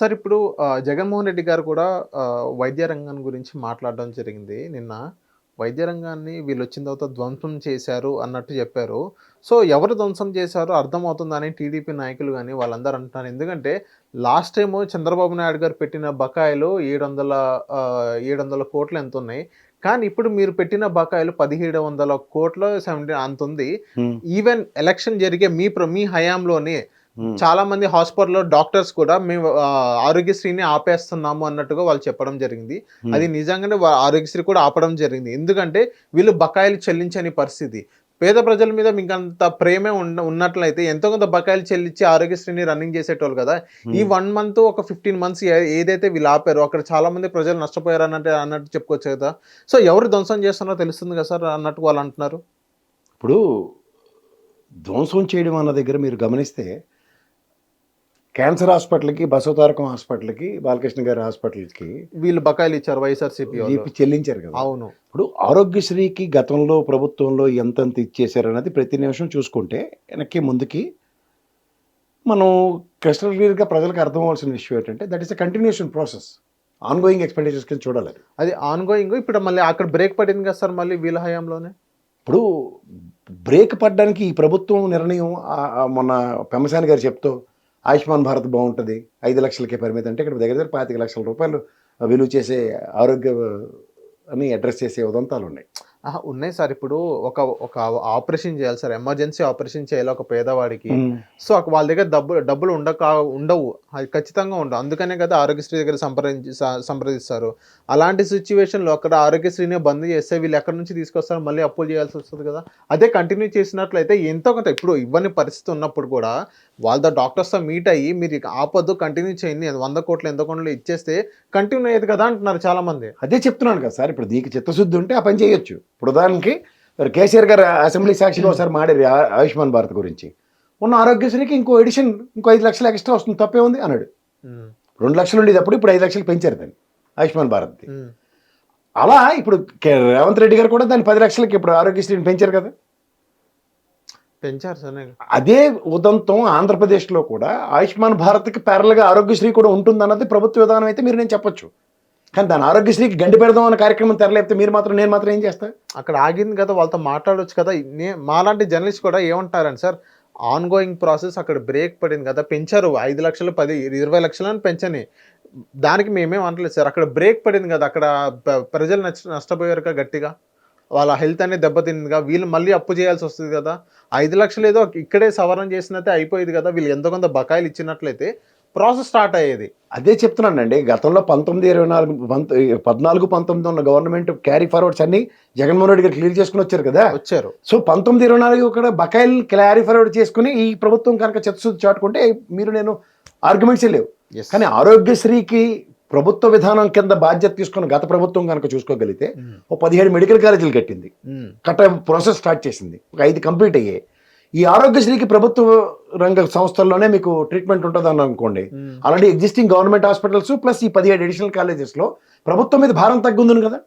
Sir ఇప్పుడు జగన్మోహన్ రెడ్డి గారు కూడా వైద్య రంగం గురించి మాట్లాడడం జరిగింది నిన్న. వైద్య రంగాన్ని వీళ్ళు వచ్చిన తర్వాత ధ్వంసం చేశారు అన్నట్టు చెప్పారు. సో ఎవరు ధ్వంసం చేశారో అర్థమవుతుందని టీడీపీ నాయకులు కానీ వాళ్ళందరూ అంటున్నారు. ఎందుకంటే లాస్ట్ టైం చంద్రబాబు నాయుడు గారు పెట్టిన బకాయిలు ఏడు వందల ఏడు వందల కోట్లు ఎంత ఉన్నాయి. కానీ ఇప్పుడు మీరు పెట్టిన బకాయిలు పదిహేడు వందల కోట్ల సెవెంటీ అంత ఉంది. ఈవెన్ ఎలక్షన్ జరిగే మీ ప్ర- మీ హయాంలోనే చాలా మంది హాస్పిటల్లో డాక్టర్స్ కూడా మేము ఆరోగ్యశ్రీని ఆపేస్తున్నాము అన్నట్టుగా వాళ్ళు చెప్పడం జరిగింది. అది నిజంగానే ఆరోగ్యశ్రీ కూడా ఆపడం జరిగింది. ఎందుకంటే వీళ్ళు బకాయిలు చెల్లించని పరిస్థితి. పేద ప్రజల మీద మీకు అంత ప్రేమే ఉన్న ఉన్నట్లయితే ఎంతో కొంత బకాయిలు చెల్లించి ఆరోగ్యశ్రీని రన్నింగ్ చేసేటోళ్ళు కదా. ఈ వన్ మంత్ ఒక ఫిఫ్టీన్ మంత్స్ ఏదైతే వీళ్ళు ఆపారో అక్కడ చాలా మంది ప్రజలు నష్టపోయారు అన్నట్టు అన్నట్టు చెప్పుకోవచ్చు కదా. సో ఎవరు ధ్వంసం చేస్తున్నారో తెలుస్తుంది కదా సార్ అన్నట్టు వాళ్ళు అంటున్నారు? ఇప్పుడు ధ్వంసం చేయడం అన్న దగ్గర మీరు గమనిస్తే క్యాన్సర్ హాస్పిటల్కి బసవతారకం హాస్పిటల్కి బాలకృష్ణ గారి హాస్పిటల్కి వీళ్ళు బకాయిలు ఇచ్చారు వైఎస్ఆర్సీపీ చెల్లించారు కదా. అవును. ఇప్పుడు ఆరోగ్యశ్రీకి గతంలో ప్రభుత్వంలో ఎంతెంత ఇచ్చేశారు అనేది ప్రతి నిమిషం చూసుకుంటే వెనక్కి ముందుకి మనం క్రిస్టల్ క్లియర్గా ప్రజలకు అర్థం అవ్వాల్సిన విషయం ఏంటంటే that is a continuation process ongoing expenditures కింద చూడాలి అది. అది ఆన్ గోయింగ్ ఇప్పుడు మళ్ళీ అక్కడ బ్రేక్ పడింది కదా సార్ మళ్ళీ వీళ్ళ హయాంలోనే? ఇప్పుడు బ్రేక్ పడడానికి ఈ ప్రభుత్వం నిర్ణయం మొన్న పెమ్మసాని గారు చెప్తూ ఆయుష్మాన్ భారత్ బాగుంటుంది ఐదు లక్షలకే పరిమితి అంటే ఇక్కడ దగ్గర దగ్గర పాతిక లక్షల రూపాయలు విలువ చేసే ఆరోగ్య అని అడ్రస్ చేసే ఉదంతాలు ఉన్నాయి ఆహా, ఉన్నాయి సార్. ఇప్పుడు ఒక ఒక ఆపరేషన్ చేయాలి సార్. ఎమర్జెన్సీ ఆపరేషన్ చేయాలి ఒక పేదవాడికి. సో వాళ్ళ దగ్గర డబ్బులు డబ్బులు ఉండక ఉండవు. అది ఖచ్చితంగా ఉండవు. అందుకనే కదా ఆరోగ్యశ్రీ దగ్గర సంప్రదించి సంప్రదిస్తారు. అలాంటి సిచ్యువేషన్లో అక్కడ ఆరోగ్యశ్రీని బంద్ చేస్తే వీళ్ళు ఎక్కడి నుంచి తీసుకొస్తారు? మళ్ళీ అప్పులు చేయాల్సి వస్తుంది కదా. అదే కంటిన్యూ చేసినట్లయితే ఎంతో కొంత ఇప్పుడు ఇవ్వని పరిస్థితి ఉన్నప్పుడు కూడా వాళ్ళ డాక్టర్స్తో మీట్ అయ్యి మీరు ఆపొద్దు కంటిన్యూ చేయండి. వంద కోట్లు ఎంత కోట్లు ఇచ్చేస్తే కంటిన్యూ అయ్యేది కదా అంటున్నారు చాలా మంది అదే చెప్తున్నాను కదా సార్. ఇప్పుడు నీకు చిత్తశుద్ధి ఉంటే ఆ పని చేయొచ్చు. ఇప్పుడు ఉదాహరణకి మరి కేసీఆర్ గారు అసెంబ్లీ సాక్షిలో ఒకసారి మాడారు ఆ- ఆయుష్మాన్ భారత్ గురించి. ఉన్న ఆరోగ్యశ్రీకి ఇంకో ఎడిషన్ ఇంకో ఐదు లక్షలు ఎక్స్ట్రా వస్తుంది తప్పే ఉంది అన్నాడు. ఉమ్, రెండు లక్షలు ఉండేటప్పుడు ఇప్పుడు ఐదు లక్షలు పెంచారు దాన్ని ఆయుష్మాన్ భారత్ ఉమ్, అలా ఇప్పుడు రేవంత్ రెడ్డి గారు కూడా దాన్ని పది లక్షలకి ఇప్పుడు ఆరోగ్యశ్రీని పెంచారు కదా. పెంచారు సార్ అదే ఉదంతం ఆంధ్రప్రదేశ్లో కూడా ఆయుష్మాన్ భారత్కి ప్యారల్గా ఆరోగ్యశ్రీ కూడా ఉంటుందన్నది ప్రభుత్వ విధానం అయితే మీరు నేను చెప్పొచ్చు. కానీ దాని ఆరోగ్యశ్రీకి గండి పెడదాం అనే కార్యక్రమం తెరలేపితే మీరు మాత్రం నేను మాత్రం ఏం చేస్తా? అక్కడ ఆగింది కదా వాళ్ళతో మాట్లాడొచ్చు కదా. నే మాలాంటి జర్నలిస్ట్ కూడా ఏమంటారండి సార్ ఆన్ గోయింగ్ ప్రాసెస్ అక్కడ బ్రేక్ పడింది కదా పెంచారు. ఐదు లక్షలు పది ఇరవై లక్షలను పెంచని. దానికి మేమేం అనలేదు సార్. అక్కడ బ్రేక్ పడింది కదా అక్కడ ప్రజలు నష్ట నష్టపోయారు కదా గట్టిగా. వాళ్ళ హెల్త్ అనేది దెబ్బతిందిగా. వీళ్ళు మళ్ళీ అప్పు చేయాల్సి వస్తుంది కదా. ఐదు లక్షలు ఏదో ఇక్కడే సవరణ చేసినట్టే అయిపోయేది కదా. వీళ్ళు ఎంతో కొంత బకాయిలు ఇచ్చినట్లయితే ప్రాసెస్ స్టార్ట్ అయ్యేది. అదే చెప్తున్నానండి గతంలో పంతొమ్మిది ఇరవై నాలుగు పంత పద్నాలుగు పంతొమ్మిది ఉన్న గవర్నమెంట్ క్యారీ ఫార్వర్డ్స్ అన్ని జగన్మోహన్ రెడ్డి గారు క్లియర్ చేసుకుని వచ్చారు కదా? వచ్చారు. సో పంతొమ్మిది ఇరవై నాలుగు కూడా బకాయిలు క్లారీ ఫార్వర్డ్ చేసుకుని ఈ ప్రభుత్వం కనుక చిత్తశుద్ధి చాటుకుంటే మీరు నేను ఆర్గ్యుమెంట్స్ లేవు. కానీ ఆరోగ్యశ్రీకి ప్రభుత్వ విధానం కింద బాధ్యత తీసుకున్న గత ప్రభుత్వం కనుక చూసుకోగలిగితే ఉమ్, ఓ పదిహేడు మెడికల్ కాలేజీలు కట్టింది. ఉమ్, కట్ట ప్రాసెస్ స్టార్ట్ చేసింది. ఒక ఐదు కంప్లీట్ అయ్యాయి. ఈ ఆరోగ్యశ్రీకి ప్రభుత్వ రంగ సంస్థల్లోనే మీకు ట్రీట్మెంట్ ఉంటుంది అని అనుకోండి. Already existing government hospitals plus ఈ పదిహేడు అడిషనల్ కాలేజెస్లో ప్రభుత్వం మీద భారం తగ్గుంది కదా.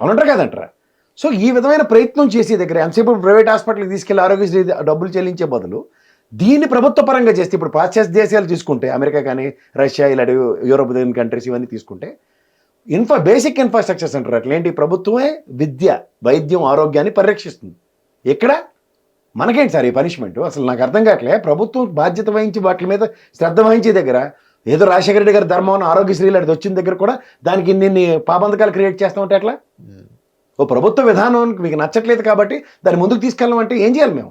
అవునంటారా కదంటారా? సో ఈ విధమైన ప్రయత్నం చేసే దగ్గర ఎంతసేపు ప్రైవేట్ హాస్పిటల్కి తీసుకెళ్ళి ఆరోగ్యశ్రీ డబ్బులు చెల్లించే బదులు దీన్ని ప్రభుత్వ పరంగా చేస్తే ఇప్పుడు పాశ్చాత్య దేశాలు తీసుకుంటే అమెరికా కానీ రష్యా ఇలాంటి యూరోపియన్ కంట్రీస్ ఇవన్నీ తీసుకుంటే ఇన్ఫ్రా బేసిక్ ఇన్ఫ్రాస్ట్రక్చర్స్ అంటారు అట్లా ఏంటి? ప్రభుత్వమే విద్య వైద్యం ఆరోగ్యాన్ని పరిరక్షిస్తుంది. ఇక్కడ మనకేంటి సార్ ఈ పనిష్మెంట్ అసలు నాకు అర్థం కావట్లే. ప్రభుత్వం బాధ్యత వహించి వాటి మీద శ్రద్ధ వహించే దగ్గర ఏదో రాజశేఖర రెడ్డి గారి ధర్మం ఆరోగ్యశ్రీ లాంటిది వచ్చిన దగ్గర కూడా దానికి ఇన్ని పాబంధకాలు క్రియేట్ చేస్తామంటే ఎట్లా? ఉమ్, ఓ ప్రభుత్వ విధానం మీకు నచ్చట్లేదు కాబట్టి దాన్ని ముందుకు తీసుకెళ్ళమంటే ఏం చేయాలి మేము.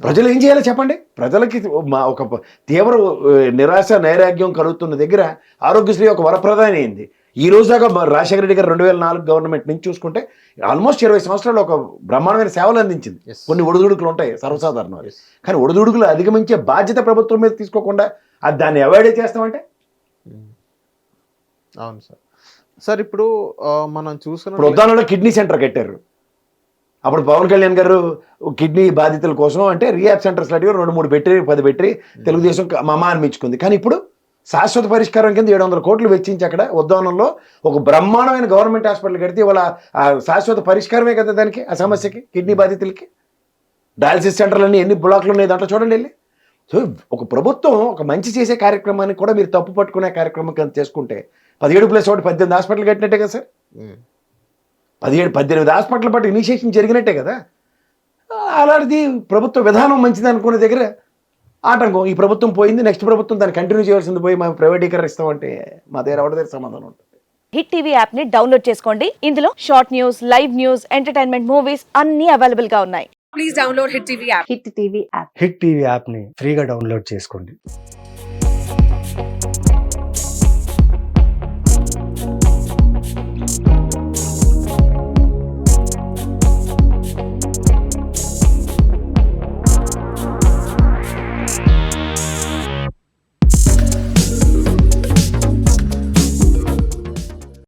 ప్రజలు ఏం చేయాలో చెప్పండి? ప్రజలకి మా ఒక తీవ్ర నిరాశ నైరాగ్యం కలుగుతున్న దగ్గర ఆరోగ్యశ్రీ ఒక వరప్రదాని అయింది ఈ రోజు దాకా రాజశేఖర రెడ్డి గారు రెండు వేల నాలుగు గవర్నమెంట్ నుంచి చూసుకుంటే ఆల్మోస్ట్ ఇరవై సంవత్సరాలు ఒక బ్రహ్మాండమైన సేవలు అందించింది. కొన్ని ఒడిదుడుకులు ఉంటాయి సర్వసాధారణం. కానీ ఒడిదుడుకులు అధిగమించే బాధ్యత ప్రభుత్వం మీద తీసుకోకుండా అది దాన్ని అవాయిడ్ చేస్తామంటే? అవును సార్. సార్ ఇప్పుడు మనం చూసుకున్న ఉద్దానంలో కిడ్నీ సెంటర్ కట్టారు. అప్పుడు పవన్ కళ్యాణ్ గారు కిడ్నీ బాధితుల కోసం అంటే రీహాబ్ సెంటర్స్ లాంటివి రెండు మూడు పెట్టి పది పెట్టి తెలుగుదేశం క- మమ అనిపించుకుంది. కానీ ఇప్పుడు శాశ్వత పరిష్కారం కింద ఏడు వందల కోట్లు వెచ్చించి అక్కడ ఉద్దానంలో ఒక బ్రహ్మాండమైన గవర్నమెంట్ హాస్పిటల్ కడితే ఇవాళ ఆ శాశ్వత పరిష్కారమే కదా దానికి ఆ సమస్యకి కిడ్నీ బాధితులకి? డయాలసిస్ సెంటర్లు అన్ని ఎన్ని బ్లాక్లు ఉన్నాయి దాంట్లో చూడండి వెళ్ళి. సో ఒక ప్రభుత్వం ఒక మంచి చేసే కార్యక్రమాన్ని కూడా మీరు తప్పు పట్టుకునే కార్యక్రమం కింద చేసుకుంటే పదిహేడు ప్లస్ ఒకటి పద్దెనిమిది హాస్పిటల్ కట్టినట్టే కదా సార్. పదిహేడు పద్దెనిమిది హాస్పిటల్ పట్టు ఇనిషియేషన్ జరిగినట్టే కదా? అలాంటిది ప్రభుత్వ విధానం మంచిది అనుకునే దగ్గర ఆటంకం ఈ ప్రభుత్వం పోయింది నెక్స్ట్ ప్రభుత్వం దాన్ని కంటిన్యూ చేయాల్సింది పోయి మేము ప్రైవేటీకరణ ఇస్తామంటే మా దగ్గర ఎవరి దగ్గర సమాధానం ఉంటుంది? హిట్ టీవీ యాప్ని డౌన్లోడ్ చేసుకోండి. ఇందులో short news live news entertainment movies అన్ని అవైలబుల్గా ఉన్నాయి. please download Hit TV app. Hit TV app. Hit TV యాప్ని ఫ్రీగా డౌన్లోడ్ చేసుకోండి.